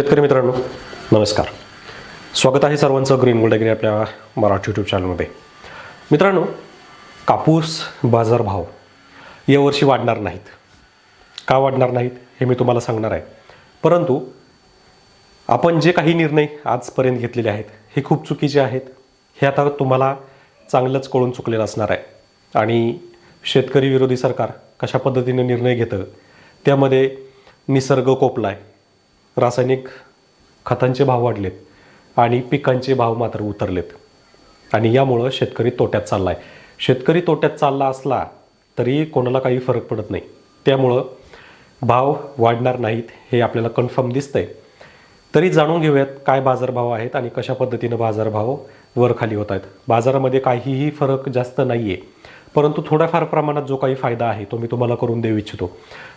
शेतकरी मित्रांनो नमस्कार. स्वागत आहे सर्वांचं ग्रीन गोल्ड ॲग्री आपल्या मराठी यूट्यूब चॅनलमध्ये मित्रांनो कापूस बाजारभाव यावर्षी वाढणार नाहीत. का वाढणार नाहीत हे मी तुम्हाला सांगणार आहे. परंतु आपण जे काही निर्णय आजपर्यंत घेतलेले आहेत हे खूप चुकीचे आहेत. हे आता तुम्हाला चांगलंच कळून चुकलेलं असणार आहे. आणि शेतकरी विरोधी सरकार कशा पद्धतीने निर्णय घेतं त्यामध्ये निसर्ग कोपलाय रासायनिक खतांचे भाव वाढलेत आणि पिकांचे भाव मात्र उतरलेत. आणि यामुळं शेतकरी तोट्यात चालला आहे शेतकरी तोट्यात चालला असला तरी कोणाला काही फरक पडत नाही. त्यामुळं भाव वाढणार नाहीत हे आपल्याला कन्फर्म दिसतंय. तरी जाणून घेऊयात काय बाजारभाव आहेत आणि कशा पद्धतीनं बाजारभाव वर खाली होत आहेत बाजारामध्ये काहीही फरक जास्त नाही आहे परंतु थोड्याफार प्रमाणात जो काही फायदा आहे तो मी तुम्हाला करून देऊ इच्छितो.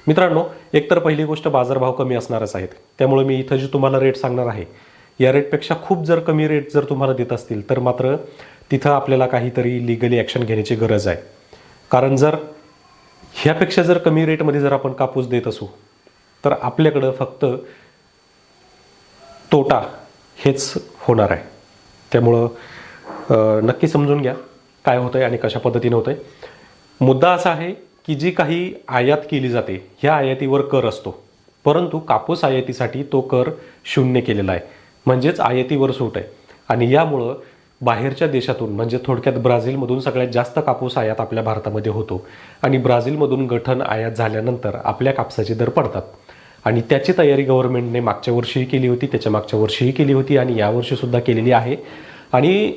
मित्रांनो एकतर पहिली गोष्ट बाजारभाव कमी असणारच आहेत. त्यामुळे मी इथं जे तुम्हाला रेट सांगणार आहे या रेटपेक्षा खूप जर कमी रेट जर तुम्हाला देत असतील तर मात्र तिथं आपल्याला काहीतरी लिगली ॲक्शन घेण्याची गरज आहे. कारण जर ह्यापेक्षा जर कमी रेटमध्ये जर आपण कापूस देत असू तर आपल्याकडं फक्त तोटा हेच होणार आहे. त्यामुळं नक्की समजून घ्या. काय होतं आहे आणि कशा पद्धतीनं होतं आहे मुद्दा असा आहे की जी काही आयात केली जाते ह्या आयातीवर कर असतो. परंतु कापूस आयातीसाठी तो कर शून्य केलेला आहे. म्हणजेच आयातीवर सूट आहे. आणि यामुळं बाहेरच्या देशातून म्हणजे थोडक्यात ब्राझीलमधून सगळ्यात जास्त कापूस आयात आपल्या भारतामध्ये होतो. आणि ब्राझीलमधून गठन आयात झाल्यानंतर आपल्या कापसाचे दर पडतात. आणि त्याची तयारी गव्हर्नमेंटने मागच्या वर्षीही केली होती त्याच्या मागच्या वर्षीही केली होती आणि यावर्षीसुद्धा केलेली आहे. आणि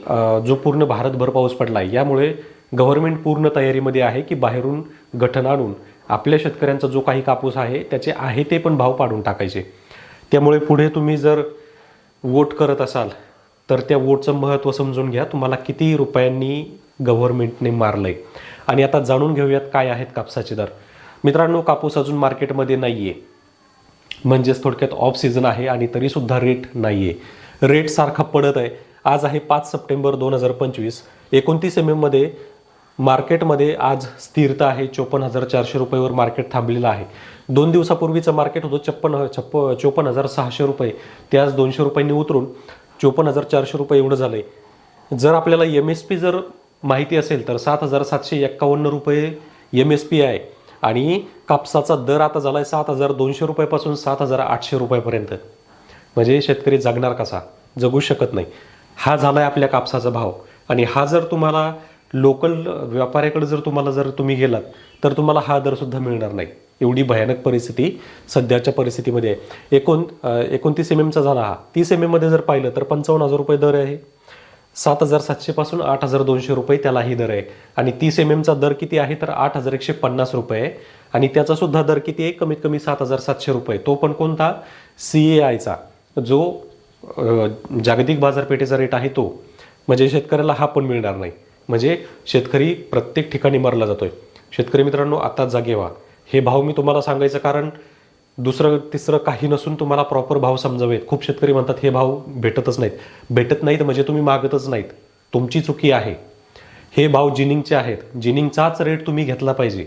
जो पूर्ण भारतभर पाऊस पडला आहे यामुळे गव्हर्नमेंट पूर्ण तयारीमध्ये आहे की बाहेरून गठण आणून आपल्या शेतकऱ्यांचा जो काही कापूस आहे त्याचे आहे ते पण भाव पाडून टाकायचे. त्यामुळे पुढे तुम्ही जर वोट करत असाल तर त्या वोटचं महत्त्व समजून घ्या तुम्हाला किती रुपयांनी गव्हर्नमेंटने मारलं आहे आणि आता जाणून घेऊयात काय आहेत कापसाचे दर. मित्रांनो कापूस अजून मार्केटमध्ये नाही आहे म्हणजेच थोडक्यात ऑफ सीझन आहे आणि तरीसुद्धा रेट नाही आहे रेट सारखा पडत आहे. आज आहे पाच सप्टेंबर दोन हजार पंचवीस. एकोणतीस एम एममध्ये मार्केटमध्ये आज स्थिरता आहे. चोपन्न हजार चारशे रुपयेवर मार्केट थांबलेलं आहे. दोन दिवसापूर्वीचं मार्केट होतं छप्पन छप्प चोपन्न हजार सहाशे रुपये. ते आज दोनशे रुपयांनी उतरून चोपन्न हजार चारशे रुपये एवढं झालं आहे जर आपल्याला एम एस पी जर माहिती असेल तर सात हजार सातशे एक्कावन्न रुपये एम एस पी आहे. आणि कापसाचा दर आता झाला आहे सात हजार दोनशे रुपयापासून सात हजार आठशे रुपयापर्यंत. म्हणजे शेतकरी जगणार कसा? जगू शकत नाही. हा झाला आहे आपल्या कापसाचा भाव. आणि हा जर तुम्हाला लोकल व्यापाऱ्याकडे जर तुम्हाला जर तुम्ही गेलात तर तुम्हाला हा दरसुद्धा मिळणार नाही. एवढी भयानक परिस्थिती सध्याच्या परिस्थितीमध्ये आहे. एकोण एकोणतीस एम एमचा झाला हा. तीस एम एममध्ये जर पाहिलं तर पंचावन्न हजार रुपये दर आहे. सात हजार सातशेपासून आठ हजार दोनशे रुपये त्यालाही दर आहे. आणि तीस एम एमचा दर किती आहे तर आठ हजार एकशे पन्नास रुपये आहे. आणि त्याचा सुद्धा दर किती आहे? कमीत कमी सात हजार सातशे रुपये तो पण कोणता? सी ए आयचा जो जागतिक बाजारपेठेचा रेट आहे तो. म्हणजे शेतकऱ्याला हा पण मिळणार नाही. म्हणजे शेतकरी प्रत्येक ठिकाणी मरला जातोय. शेतकरी मित्रांनो आता जागे व्हा. हे भाव मी तुम्हाला सांगायचं कारण दुसरं तिसरं काही नसून तुम्हाला प्रॉपर भाव समजावेत. खूप शेतकरी म्हणतात हे भाव भेटतच नाहीत. भेटत नाहीत म्हणजे तुम्ही मागतच नाहीत. तुमची चुकी आहे. हे भाव जिनिंगचे आहेत. जिनिंगचाच रेट तुम्ही घेतला पाहिजे.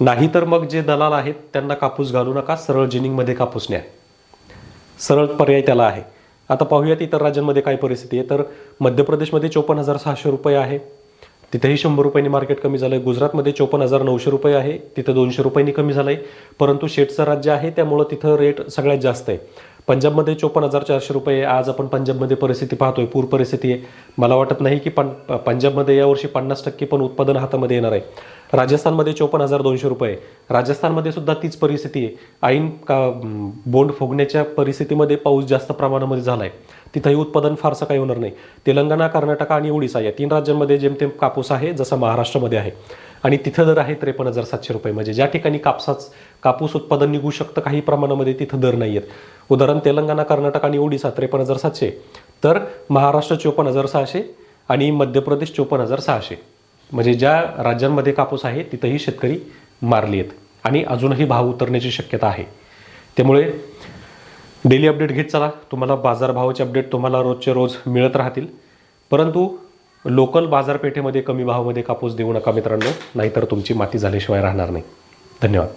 नाही तर मग जे दलाल आहेत त्यांना कापूस घालू नका. सरळ जिनिंगमध्ये कापूस न्या. सरळ पर्याय त्याला आहे. आता पाहूयात इतर राज्यांमध्ये काय परिस्थिती आहे. तर मध्य प्रदेशमध्ये चोपन्न हजार सहाशे रुपये आहे. तिथेही शंभर रुपयांनी मार्केट कमी झालं आहे गुजरातमध्ये चोपन्न हजार नऊशे रुपये आहे. तिथं दोनशे रुपयांनी कमी झालं आहे परंतु शेटचं राज्य आहे त्यामुळं तिथं रेट सगळ्यात जास्त आहे. पंजाबमध्ये चोपन्न हजार चारशे रुपये आज आपण पंजाबमध्ये परिस्थिती पाहतोय. पूर परिस्थिती आहे. मला वाटत नाही की पं पंजाबमध्ये यावर्षी पन्नास टक्के पण उत्पादन हातामध्ये येणार आहे. राजस्थानमध्ये चोपन्न हजार दोनशे रुपये राजस्थानमध्ये सुद्धा तीच परिस्थिती आहे. ऐन का बोंड फुगण्याच्या परिस्थितीमध्ये पाऊस जास्त प्रमाणामध्ये झाला आहे तिथंही उत्पादन फारसं काही होणार नाही. तेलंगणा कर्नाटक आणि ओडिसा या तीन राज्यांमध्ये जेमतेम कापूस आहे जसं महाराष्ट्रामध्ये आहे. आणि तिथं दर आहे त्रेपन्न हजार सातशे रुपये. म्हणजे ज्या ठिकाणी कापसाच कापूस उत्पादन निघू शकतं काही प्रमाणामध्ये तिथं दर नाही आहेत उदाहरण तेलंगणा कर्नाटक आणि ओडिसा त्रेपन्न हजार सातशे. तर महाराष्ट्र चोपन्न हजार सहाशे आणि मध्य प्रदेश चोपन्न हजार सहाशे. म्हणजे ज्या राज्यांमध्ये कापूस आहे तिथंही शेतकरी मारली आहेत. आणि अजूनही भाव उतरण्याची शक्यता आहे. त्यामुळे डेली अपडेट घेत चला. तुम्हाला बाजारभावाचे अपडेट तुम्हाला रोजचे रोज मिळत राहतील. परंतु लोकल बाजारपेठेमध्ये कमी भावामध्ये कापूस देऊ नका मित्रांनो नाहीतर तुमची माती झाल्याशिवाय राहणार नाही. धन्यवाद.